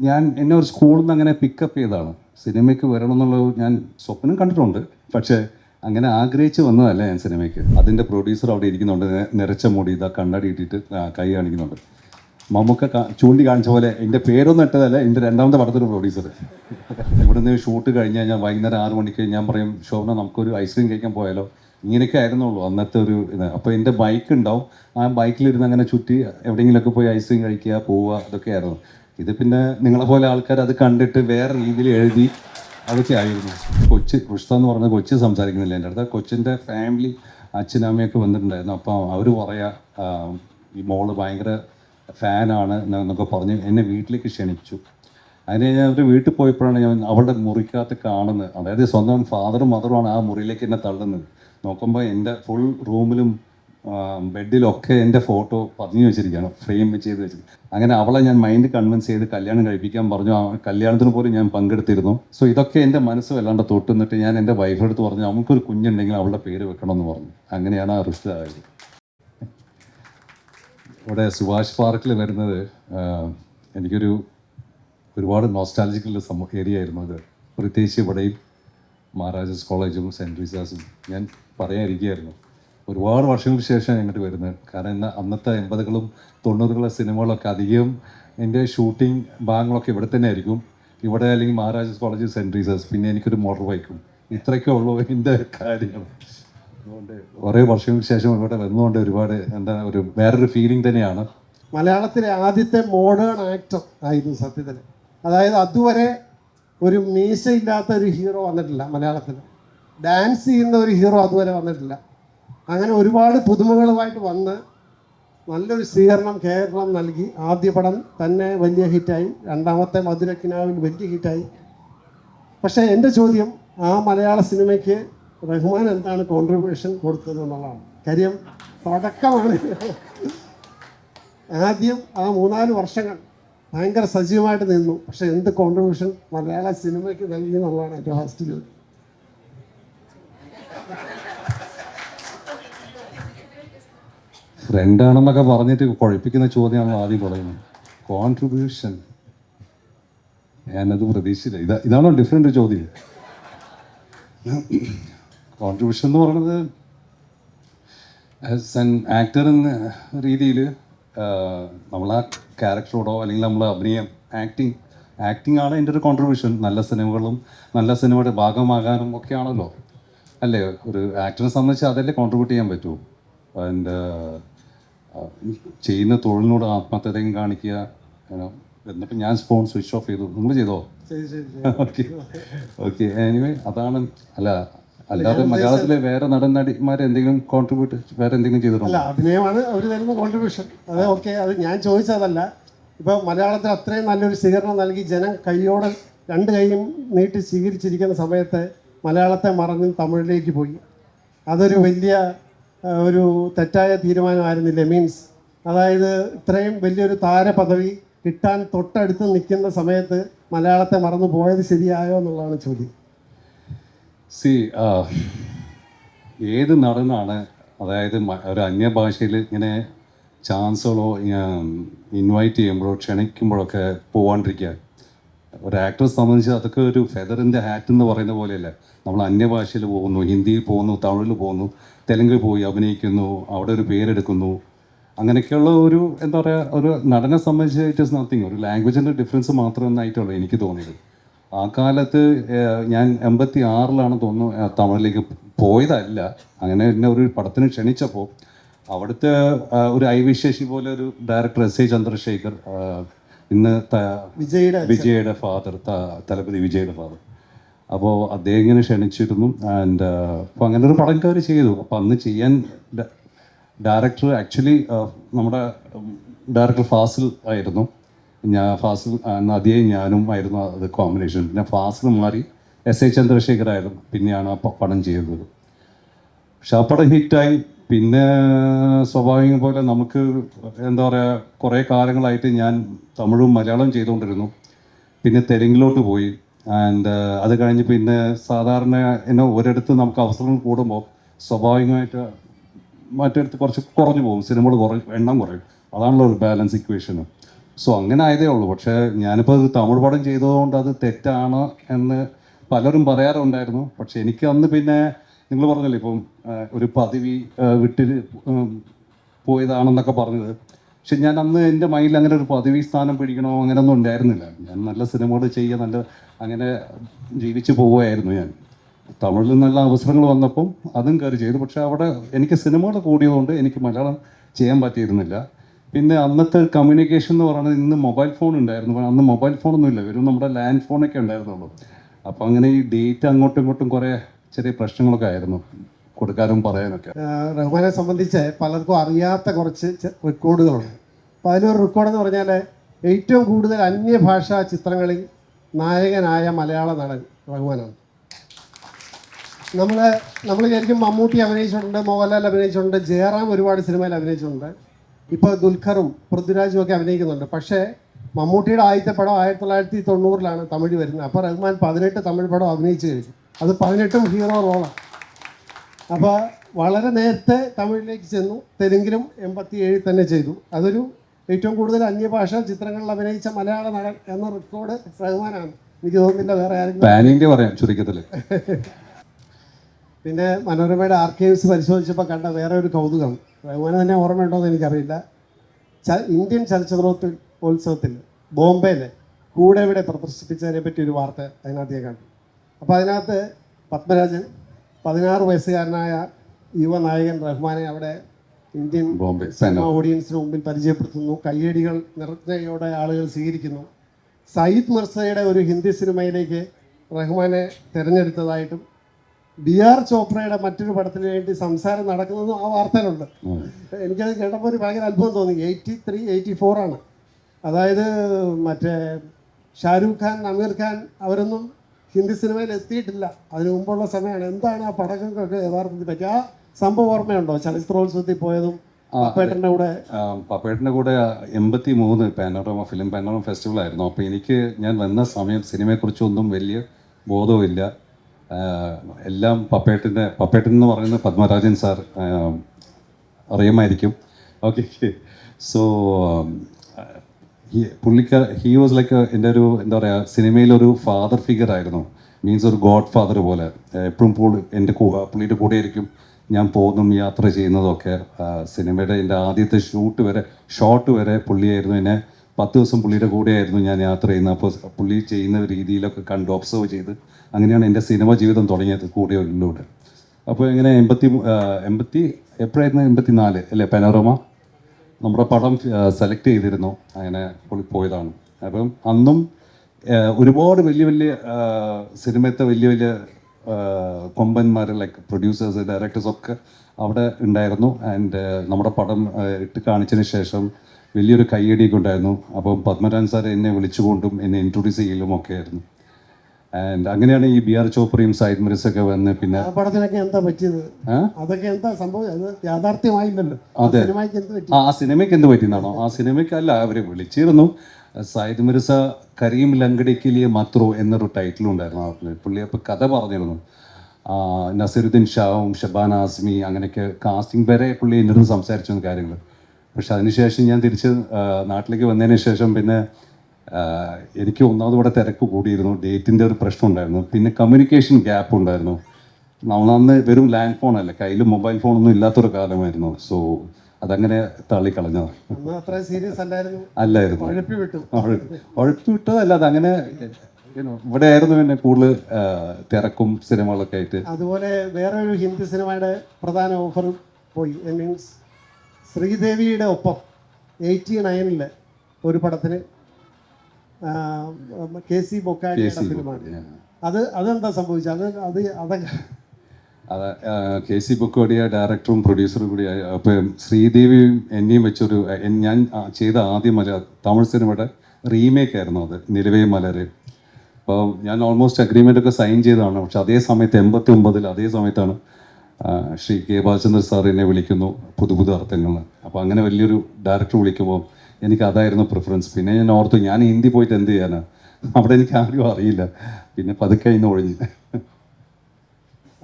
ഞാൻ എന്നെ ഒരു സ്കൂളിൽ നിന്ന് അങ്ങനെ പിക്കപ്പ് ചെയ്തതാണ്. സിനിമയ്ക്ക് വരണം എന്നുള്ളത് ഞാൻ സ്വപ്നം കണ്ടിട്ടുണ്ട്. പക്ഷേ അങ്ങനെ ആഗ്രഹിച്ച് വന്നതല്ല ഞാൻ സിനിമയ്ക്ക്. അതിന്റെ പ്രൊഡ്യൂസർ അവിടെ ഇരിക്കുന്നുണ്ട്. നിറച്ച മുടി ഇതാ കണ്ണടി ഇട്ടിട്ട് കൈ കാണിക്കുന്നുണ്ട്. മമ്മൂക്ക ചൂണ്ടി കാണിച്ച പോലെ എന്റെ പേരൊന്നും ഇട്ടതല്ല എന്റെ രണ്ടാമത്തെ പടത്തിന്റെ പ്രൊഡ്യൂസർ ഇവിടുന്ന് ഷൂട്ട് കഴിഞ്ഞ് കഴിഞ്ഞാൽ വൈകുന്നേരം ആറ് മണിക്ക് ഞാൻ പറയും ശോഭന നമുക്കൊരു ഐസ്ക്രീം കഴിക്കാൻ പോയാലോ? ഇങ്ങനെയൊക്കെ ആയിരുന്നുള്ളൂ അന്നത്തെ ഒരു ഇത്. അപ്പോൾ എന്റെ ബൈക്ക് ഉണ്ടാവും. ആ ബൈക്കിലിരുന്ന് അങ്ങനെ ചുറ്റി എവിടെയെങ്കിലുമൊക്കെ പോയി ഐസ്ക്രീം കഴിക്കുക പോവുക അതൊക്കെ ആയിരുന്നു. ഇത് പിന്നെ നിങ്ങളെ പോലെ ആൾക്കാർ അത് കണ്ടിട്ട് വേറെ രീതിയിൽ എഴുതി അതൊക്കെ ആയിരുന്നു കൊച്ച് പുഷ്ത എന്ന് പറഞ്ഞ കൊച്ച് സംസാരിക്കുന്നില്ല എന്റെ അടുത്ത്. കൊച്ചിന്റെ ഫാമിലി അച്ഛനമ്മയൊക്കെ വന്നിട്ടുണ്ടായിരുന്നു. അപ്പോൾ അവർ പറയാ ഈ മോൾ ഭയങ്കര ഫാനാണ് എന്നൊക്കെ പറഞ്ഞ് എന്നെ വീട്ടിലേക്ക് ക്ഷണിച്ചു. അതിന് ഞാൻ അവർ വീട്ടിൽ പോയപ്പോഴാണ് ഞാൻ അവളുടെ മുറിക്കകത്ത് കാണുന്നത്. അതായത് സ്വന്തം ഫാദറും മദറുമാണ് ആ മുറിയിലേക്ക് എന്നെ തള്ളുന്നത്. നോക്കുമ്പോൾ എന്റെ ഫുൾ റൂമിലും ബെഡിലൊക്കെ എന്റെ ഫോട്ടോ പതിഞ്ഞു വെച്ചിരിക്കുകയാണ് ഫ്രെയിം ചെയ്ത് വെച്ചിരിക്കുന്നത് അങ്ങനെ അവളെ ഞാൻ മൈൻഡ് കൺവിൻസ് ചെയ്ത് കല്യാണം കഴിപ്പിക്കാൻ പറഞ്ഞു. കല്യാണത്തിന് പോലും ഞാൻ പങ്കെടുത്തിരുന്നു. സോ ഇതൊക്കെ എന്റെ മനസ്സ് വല്ലാണ്ട് തൊട്ടുന്നിട്ട് ഞാൻ എന്റെ വൈഫ് എടുത്ത് പറഞ്ഞു നമുക്കൊരു കുഞ്ഞുണ്ടെങ്കിൽ അവളുടെ പേര് വെക്കണമെന്ന് പറഞ്ഞു. അങ്ങനെയാണ് ആ റിസ്റ്റ് ആയത്. ഇവിടെ സുഭാഷ് പാർക്കിൽ വരുന്നത് എനിക്കൊരു ഒരുപാട് നോസ്റ്റാലജിക്കൽ സംഭവം ഏരിയ ആയിരുന്നു അത്. പ്രത്യേകിച്ച് ഇവിടെയും മഹാരാജാസ് കോളേജും സെന്റ് റീസാസും ഞാൻ പറയാനിരിക്കുകയായിരുന്നു. ഒരുപാട് വർഷങ്ങൾക്ക് ശേഷം ഇങ്ങോട്ട് വരുന്നത്. കാരണം ഇന്ന് അന്നത്തെ എൺപതുകളും തൊണ്ണൂറുകളെ സിനിമകളൊക്കെ അധികം എന്റെ ഷൂട്ടിംഗ് ഭാഗങ്ങളൊക്കെ ഇവിടെ തന്നെ ആയിരിക്കും. ഇവിടെ അല്ലെങ്കിൽ മഹാരാജാസ് കോളേജ് സെന്റ് റീസേഴ്സ് പിന്നെ എനിക്കൊരു മോട്ടോർ ബൈക്കും. ഇത്രയൊക്കെ ഉള്ളൂ എന്റെ കാര്യങ്ങൾ. അതുകൊണ്ട് കുറേ വർഷങ്ങൾക്ക് ശേഷം ഇവിടെ വന്നുകൊണ്ട് ഒരുപാട് എന്താ ഒരു വേറൊരു ഫീലിംഗ് തന്നെയാണ്. മലയാളത്തിലെ ആദ്യത്തെ മോഡേൺ ആക്ടർ ആയിരുന്നു സത്യത്തിൽ. അതായത് അതുവരെ ഒരു മീശയില്ലാത്ത ഒരു ഹീറോ വന്നിട്ടില്ല മലയാളത്തിൽ. ഡാൻസ് ചെയ്യുന്ന ഒരു ഹീറോ അതുവരെ വന്നിട്ടില്ല. അങ്ങനെ ഒരുപാട് പുതുമകളുമായിട്ട് വന്ന് നല്ലൊരു സ്വീകരണം കേരളം നൽകി. ആദ്യ പടം തന്നെ വലിയ ഹിറ്റായി. രണ്ടാമത്തെ മധുരക്കിനാവിൽ വലിയ ഹിറ്റായി. പക്ഷേ എന്റെ ചോദ്യം ആ മലയാള സിനിമയ്ക്ക് റഹ്മാൻ എന്താണ് കോൺട്രിബ്യൂഷൻ കൊടുത്തത് എന്നുള്ളതാണ്. കാര്യം തുടക്കമാണ് ആദ്യം ആ മൂന്നാൽ വർഷങ്ങൾ ഭയങ്കര സജീവമായിട്ട് നിന്നു. പക്ഷെ എന്ത് കോൺട്രിബ്യൂഷൻ മലയാള സിനിമയ്ക്ക് നൽകി എന്നുള്ളതാണ് എന്റെ ഫസ്റ്റ് ചോദ്യം. ഫ്രണ്ടാണെന്നൊക്കെ പറഞ്ഞിട്ട് കുഴപ്പിക്കുന്ന ചോദ്യമാണ് ആദ്യം പറയുന്നത്. കോൺട്രിബ്യൂഷൻ ഞാനത് പ്രതീക്ഷിച്ചില്ല. ഇതാ ഇതാണോ ഡിഫറെന്റ് ചോദ്യം? കോൺട്രിബ്യൂഷൻ എന്ന് പറയുന്നത് ആസ് ആൻ ആക്ടർ എന്ന രീതിയിൽ നമ്മൾ ആ ക്യാരക്ടറോടോ അല്ലെങ്കിൽ നമ്മൾ അഭിനയം ആക്ടിങ് ആക്ടിങ് ആണ് എന്റെ ഒരു കോൺട്രിബ്യൂഷൻ നല്ല സിനിമകളും നല്ല സിനിമയുടെ ഭാഗമാകാനും ഒക്കെ ആണല്ലോ അല്ലേ? ഒരു ആക്ടറിനെ സംബന്ധിച്ച് അതല്ലേ കോൺട്രിബ്യൂട്ട് ചെയ്യാൻ പറ്റൂ? അതിന്റെ ചെയ്യുന്ന തൊഴിലിനോട് ആത്മാർത്ഥതയും കാണിക്കുക. എന്നിട്ട് ഞാൻ ഫോൺ സ്വിച്ച് ഓഫ് ചെയ്തു. നിങ്ങൾ ചെയ്തോ. ഓക്കെ ഓക്കെ എനിവേ അതാണ് അല്ല അല്ലാതെ മലയാളത്തിലെ വേറെ നടൻ നടിമാർ എന്തെങ്കിലും കോൺട്രിബ്യൂട്ട് വേറെ എന്തെങ്കിലും ചെയ്തിട്ടുണ്ടോ? അല്ല അഭിനയമാണ് അവർ തരുന്ന കോൺട്രിബ്യൂഷൻ അത് ഓക്കെ അത് ഞാൻ ചോദിച്ചതല്ല. ഇപ്പൊ മലയാളത്തിൽ അത്രയും നല്ലൊരു സ്വീകരണം നൽകി ജനം കൈയോടെ രണ്ട് കൈയും നീട്ടി സ്വീകരിച്ചിരിക്കുന്ന സമയത്ത് മലയാളത്തെ മറന്ന് തമിഴിലേക്ക് പോയി. അതൊരു വലിയ ഒരു തെറ്റായ തീരുമാനമായിരുന്നില്ല? മീൻസ് അതായത് ഇത്രയും വലിയൊരു താരപദവി കിട്ടാൻ തൊട്ടടുത്ത് നിൽക്കുന്ന സമയത്ത് മലയാളത്തെ മറന്നു പോയത് ശരിയായോ എന്നുള്ളതാണ് ചോദ്യം. സി ഏത് നടനാണ് അതായത് ഒരു അന്യഭാഷയിൽ ഇങ്ങനെ ചാൻസുകളോ ഇൻവൈറ്റ് ചെയ്യുമ്പോഴോ ക്ഷണിക്കുമ്പോഴൊക്കെ പോവാണ്ടിരിക്കുക? ഒരു ആക്ടറെ സംബന്ധിച്ച് അതൊക്കെ ഒരു ഫെദറിന്റെ ഹാറ്റ് എന്ന് പറയുന്ന പോലെയല്ല. നമ്മൾ അന്യഭാഷയിൽ പോകുന്നു ഹിന്ദിയിൽ പോകുന്നു തമിഴിൽ പോകുന്നു തെലുങ്കിൽ പോയി അഭിനയിക്കുന്നു അവിടെ ഒരു പേരെടുക്കുന്നു. അങ്ങനെയൊക്കെയുള്ള ഒരു എന്താ പറയുക ഒരു നടനെ സംബന്ധിച്ച് ഇറ്റ് ഇസ് നത്തിങ് ഒരു ലാംഗ്വേജിന്റെ ഡിഫറൻസ് മാത്രമെന്നായിട്ടുള്ളൂ എനിക്ക് തോന്നിയത്. ആ കാലത്ത് ഞാൻ എൺപത്തി ആറിലാണ് തോന്നുന്നു തമിഴിലേക്ക് പോയതല്ല. അങ്ങനെ എന്നെ ഒരു പടത്തിന് ക്ഷണിച്ചപ്പോൾ അവിടുത്തെ ഒരു ഐ വിശേഷി പോലെ ഒരു ഡയറക്ടർ എസ് എ ചന്ദ്രശേഖർ ഇന്ന് വിജയുടെ വിജയുടെ ഫാദർ തലപതി വിജയുടെ ഫാദർ. അപ്പോൾ അദ്ദേഹം ഇങ്ങനെ ക്ഷണിച്ചിരുന്നു ആൻഡ് അപ്പോൾ അങ്ങനെ ഒരു പടം കയറി ചെയ്തു. അപ്പോൾ അന്ന് ചെയ്യാൻ ഡയറക്ടർ ആക്ച്വലി നമ്മുടെ ഡയറക്ടർ ഫാസിൽ ആയിരുന്നു. ഞാൻ ഫാസിൽ നദിയെ ഞാനും ആയിരുന്നു അത് കോമ്പിനേഷൻ പിന്നെ ഫാസിൽ മാറി എസ്. എ. ചന്ദ്രശേഖർ ആയിരുന്നു പിന്നെയാണ് ആ പടം ചെയ്തത്. പക്ഷെ ആ പടം ഹിറ്റായി പിന്നെ സ്വാഭാവികം പോലെ നമുക്ക് എന്താ പറയുക കുറേ കാലങ്ങളായിട്ട് ഞാൻ തമിഴും മലയാളവും ചെയ്തുകൊണ്ടിരുന്നു. പിന്നെ തെലുങ്കിലോട്ട് പോയി. ആൻഡ് അത് കഴിഞ്ഞ് പിന്നെ സാധാരണ എന്നെ ഒരിടത്ത് നമുക്ക് അവസരങ്ങൾ കൂടുമ്പോൾ സ്വാഭാവികമായിട്ട് മറ്റിടത്ത് കുറച്ച് കുറഞ്ഞു പോകും. സിനിമകൾ കുറയും എണ്ണം കുറയും. അതാണല്ലോ ഒരു ബാലൻസ് ഇക്വേഷന് സോ അങ്ങനെ ആയതേ ഉള്ളൂ. പക്ഷേ ഞാനിപ്പോൾ അത് തമിഴ് പടം ചെയ്തതുകൊണ്ട് അത് തെറ്റാണ് എന്ന് പലരും പറയാറുണ്ടായിരുന്നു. പക്ഷെ എനിക്ക് അന്ന് പിന്നെ നിങ്ങൾ പറഞ്ഞല്ലേ ഇപ്പം ഒരു പദവി വിട്ടിൽ പോയതാണെന്നൊക്കെ പറഞ്ഞത്. പക്ഷെ ഞാൻ അന്ന് എന്റെ മൈൻഡിൽ അങ്ങനെ ഒരു പദവി സ്ഥാനം പിടിക്കണോ അങ്ങനെയൊന്നും ഉണ്ടായിരുന്നില്ല. ഞാൻ നല്ല സിനിമകൾ ചെയ്യുക നല്ല അങ്ങനെ ജീവിച്ചു പോവുകയായിരുന്നു ഞാൻ. തമിഴിൽ നല്ല അവസരങ്ങൾ വന്നപ്പം അതും കയറി ചെയ്തു. പക്ഷേ അവിടെ എനിക്ക് സിനിമകൾ കൂടിയതുകൊണ്ട് എനിക്ക് മലയാളം ചെയ്യാൻ പറ്റിയിരുന്നില്ല. പിന്നെ അന്നത്തെ കമ്മ്യൂണിക്കേഷൻ എന്ന് പറയുന്നത് ഇന്ന് മൊബൈൽ ഫോൺ ഉണ്ടായിരുന്നു. അന്ന് മൊബൈൽ ഫോണൊന്നും ഇല്ല വെറും നമ്മുടെ ലാൻഡ് ഫോണൊക്കെ ഉണ്ടായിരുന്നുള്ളൂ. അപ്പോൾ അങ്ങനെ ഈ ഡേറ്റ് അങ്ങോട്ടും ഇങ്ങോട്ടും കുറേ ചെറിയ പ്രശ്നങ്ങളൊക്കെ ആയിരുന്നു കൊടുക്കാനും പറയാനൊക്കെ. റഹ്മാനെ സംബന്ധിച്ച് പലർക്കും അറിയാത്ത കുറച്ച് റെക്കോർഡുകളുണ്ട് അപ്പോൾ അതിലൊരു റെക്കോർഡ് എന്ന് പറഞ്ഞാൽ ഏറ്റവും കൂടുതൽ അന്യഭാഷാ ചിത്രങ്ങളിൽ നായകനായ മലയാള നടൻ റഹ്മാനാണ്. നമ്മൾ നമ്മൾ ശരിക്കും മമ്മൂട്ടി അഭിനയിച്ചിട്ടുണ്ട് മോഹൻലാൽ അഭിനയിച്ചിട്ടുണ്ട് ജയറാം ഒരുപാട് സിനിമയിൽ അഭിനയിച്ചിട്ടുണ്ട്. ഇപ്പോൾ ദുൽഖറും പൃഥ്വിരാജും ഒക്കെ അഭിനയിക്കുന്നുണ്ട്. പക്ഷേ മമ്മൂട്ടിയുടെ ആദ്യത്തെ പടം ആയിരത്തി തൊള്ളായിരത്തി തൊണ്ണൂറിലാണ് തമിഴ് വരുന്നത്. അപ്പോൾ റഹ്മാൻ പതിനെട്ട് തമിഴ് പടം അഭിനയിച്ചു കഴിഞ്ഞു. അത് പതിനെട്ടും ഹീറോ റോളാണ് അപ്പോൾ വളരെ നേരത്തെ തമിഴിലേക്ക് ചെന്നു. തെലുങ്കിലും എൺപത്തി ഏഴിൽ തന്നെ ചെയ്തു. അതൊരു ഏറ്റവും കൂടുതൽ അന്യഭാഷ ചിത്രങ്ങളിൽ അഭിനയിച്ച മലയാള നടൻ എന്ന റെക്കോർഡ് റഹ്മാനാണ് എനിക്ക് തോന്നുന്നില്ല വേറെ ആരെങ്കിലും. പറയാം ചുരുക്കത്തിൽ പിന്നെ മനോരമയുടെ ആർക്കൈവ്സ് പരിശോധിച്ചപ്പോൾ കണ്ട വേറെ ഒരു കൗതുകം. റഹ്മാനെ തന്നെ ഓർമ്മയുണ്ടോ എന്ന് എനിക്കറിയില്ല. ച ഇന്ത്യൻ ചലച്ചിത്രോത്സവത്തിൽ ബോംബെയിൽ കൂടെ ഇവിടെ പ്രദർശിപ്പിച്ചതിനെ പറ്റി ഒരു വാർത്ത അതിനകത്ത് ഞാൻ കണ്ടു. അപ്പോൾ അതിനകത്ത് പത്മരാജൻ പതിനാറ് വയസ്സുകാരനായ യുവ നായകൻ റഹ്മാനെ അവിടെ ഇന്ത്യൻ ബോംബെ സിനിമ ഓഡിയൻസിന് മുമ്പിൽ പരിചയപ്പെടുത്തുന്നു. കയ്യടികൾ നിറഞ്ഞയോടെ ആളുകൾ സ്വീകരിക്കുന്നു. സയ്യിദ് മിർസയുടെ ഒരു ഹിന്ദി സിനിമയിലേക്ക് റഹ്മാനെ തിരഞ്ഞെടുത്തതായിട്ടും ബി ആർ ചോപ്രയുടെ മറ്റൊരു പടത്തിന് വേണ്ടി സംസാരം നടക്കുന്നതും ആ വാർത്തയിലുണ്ട്. എനിക്കത് കേട്ടപ്പോൾ ഒരു ഭയങ്കര അത്ഭുതം തോന്നി. എയ്റ്റി ത്രീ എയ്റ്റി ഫോറാണ് അതായത് മറ്റേ ഷാരൂഖ് ഖാൻ അമീർ ഖാൻ അവരൊന്നും ഹിന്ദി സിനിമയിൽ എത്തിയിട്ടില്ല. അതിനു മുമ്പുള്ള സമയമാണ്. എന്താണ് ആ പടങ്ങൾക്കൊക്കെ യഥാർത്ഥത്തിൽ പറ്റി ആ സംഭവം ഓർമ്മയുണ്ടോ? ചലച്ചിത്രോത്സവത്തിൽ പോയതും പപ്പേട്ടന്റെ കൂടെ? പപ്പേട്ടന്റെ കൂടെ എൺപത്തി മൂന്ന് പാനോറമ ഫിലിം പാനോറമ ഫെസ്റ്റിവൽ ആയിരുന്നു അപ്പോൾ എനിക്ക് ഞാൻ വന്ന സമയം സിനിമയെക്കുറിച്ചൊന്നും വലിയ ബോധവുമില്ല. എല്ലാം പപ്പേട്ടന്റെ പപ്പേട്ടൻ എന്ന് പറയുന്ന പത്മരാജൻ സാർ അറിയുമായിരിക്കും. ഓക്കെ. സോ പുള്ളിക്ക ഹി വാസ് ലൈക്ക് എന്റെ ഒരു എന്താ പറയുക സിനിമയിലൊരു ഫാദർ ഫിഗർ ആയിരുന്നു. മീൻസ് ഒരു ഗോഡ് ഫാദർ പോലെ എപ്പോഴും പുള്ളി എന്റെ പുള്ളിയുടെ കൂടെ ആയിരിക്കും ഞാൻ പോകുന്നതും യാത്ര ചെയ്യുന്നതൊക്കെ സിനിമയുടെ എന്റെ ആദ്യത്തെ ഷൂട്ട് വരെ ഷോട്ട് വരെ പുള്ളിയായിരുന്നു എന്നെ പത്ത് ദിവസം പുള്ളിയുടെ കൂടെയായിരുന്നു ഞാൻ യാത്ര ചെയ്യുന്നത്. അപ്പോൾ പുള്ളി ചെയ്യുന്ന രീതിയിലൊക്കെ കണ്ട് ഒബ്സർവ് ചെയ്ത് അങ്ങനെയാണ് എന്റെ സിനിമ ജീവിതം തുടങ്ങിയത് കൂടെയുള്ളൂടെ അപ്പോൾ ഇങ്ങനെ എൺപത്തി എൺപത്തി എപ്പോഴായിരുന്നു എൺപത്തി നാല് അല്ലേ പനോറമ നമ്മുടെ പടം സെലക്ട് ചെയ്തിരുന്നു. അങ്ങനെ പോയതാണ്. അപ്പം അന്നും ഒരുപാട് വലിയ വലിയ സിനിമത്തെ വലിയ വലിയ കൊമ്പന്മാർ ലൈക്ക് പ്രൊഡ്യൂസേഴ്സ് ഡയറക്ടേഴ്സ് ഒക്കെ അവിടെ ഉണ്ടായിരുന്നു. ആൻഡ് നമ്മുടെ പടം ഇട്ട് കാണിച്ചതിന് ശേഷം വലിയൊരു കയ്യടിയൊക്കെ ഉണ്ടായിരുന്നു. അപ്പം പത്മരാജൻ സാർ എന്നെ വിളിച്ചുകൊണ്ടും എന്നെ ഇൻട്രൊഡ്യൂസ് ചെയ്യലും ഒക്കെ ആയിരുന്നു. ആൻഡ് അങ്ങനെയാണ് ഈ ബി ആർ ചോപ്രയും സായിദ് മിറിസൊക്കെ വന്ന് പിന്നെ ആ പടത്തിനൊക്കെ എന്താ പറ്റിയത്? അതൊക്കെ എന്താ സംഭവം? അത് യാഥാർത്ഥ്യമായില്ലല്ലോ. അതെ. സിനിമയ്ക്ക് എന്ത് പറ്റി? ആ സിനിമയ്ക്ക് എന്ത് പറ്റിയെന്നാണോ ആ സിനിമയ്ക്കല്ല അവരെ വിളിച്ചിരുന്നു. സൈദ് മിർസ കരീം ലങ്കടിക്കിലിയ മത്രു എന്നൊരു ടൈറ്റിൽ ഉണ്ടായിരുന്നു ആ പുള്ളി അപ്പോൾ കഥ പറഞ്ഞിരുന്നു. നസീറുദ്ദീൻ ഷാവും ഷബാന ആസ്മി അങ്ങനെയൊക്കെ കാസ്റ്റിംഗ് വരെ പുള്ളി എന്നോട് സംസാരിച്ചു കാര്യങ്ങൾ പക്ഷെ അതിനുശേഷം ഞാൻ തിരിച്ച് നാട്ടിലേക്ക് വന്നതിന് ശേഷം പിന്നെ എനിക്ക് ഒന്നാമത് ഇവിടെ തിരക്ക് കൂടിയിരുന്നു. ഡേറ്റിന്റെ ഒരു പ്രശ്നം ഉണ്ടായിരുന്നു. പിന്നെ കമ്മ്യൂണിക്കേഷൻ ഗ്യാപ്പ് ഉണ്ടായിരുന്നു. നമ്മളന്ന് വെറും ലാൻഡ് ഫോൺ അല്ല കയ്യിൽ മൊബൈൽ ഫോണൊന്നും ഇല്ലാത്തൊരു കാലമായിരുന്നു. സോ അതങ്ങനെ തള്ളിക്കളഞ്ഞതാണ്. സീരിയസ് അല്ലായിരുന്നു. അല്ലായിരുന്നു. ഉഴപ്പി വിട്ടതല്ല അതങ്ങനെ ഇവിടെ ആയിരുന്നു പിന്നെ കൂടുതൽ തിരക്കും സിനിമകളൊക്കെ ആയിട്ട്. അതുപോലെ വേറെ ഒരു ഹിന്ദി സിനിമയുടെ പ്രധാന ഓഫറും പോയി. മീൻസ് ശ്രീദേവിയുടെ ഒപ്പം എയ്റ്റി നയനിൽ ഒരു പടത്തിന് കെ സി ബൊക്കാടിയുടെ ഫിലിമാണ് അത് അതെന്താ സംഭവിച്ചത്? അത് അത് അതൊക്കെ അത് കെ സി ബുക്കോടിയ ഡയറക്ടറും പ്രൊഡ്യൂസറും കൂടിയായി അപ്പം ശ്രീദേവിയും എന്നെയും വെച്ചൊരു ഞാൻ ചെയ്ത ആദ്യ മല തമിഴ് സിനിമയുടെ റീമേക്ക് ആയിരുന്നു അത് നിലവേ മലര്. അപ്പോൾ ഞാൻ ഓൾമോസ്റ്റ് അഗ്രിമെന്റ് ഒക്കെ സൈൻ ചെയ്തതാണ്. പക്ഷെ അതേ സമയത്ത് എൺപത്തി ഒമ്പതിൽ അതേ സമയത്താണ് ശ്രീ കെ ബാലചന്ദ്ര സാർ എന്നെ വിളിക്കുന്നു പുതു പുതു അർത്ഥങ്ങൾ അപ്പോൾ അങ്ങനെ വലിയൊരു ഡയറക്ടർ വിളിക്കുമ്പോൾ എനിക്ക് അതായിരുന്നു പ്രിഫറൻസ് പിന്നെ ഞാൻ ഓർത്തു ഞാൻ ഹിന്ദി പോയിട്ട് എന്ത് ചെയ്യാനാണ് അവിടെ എനിക്ക് ആരും അറിയില്ല. പിന്നെ പതുക്കെ ഇന്ന് ഒഴിഞ്ഞു.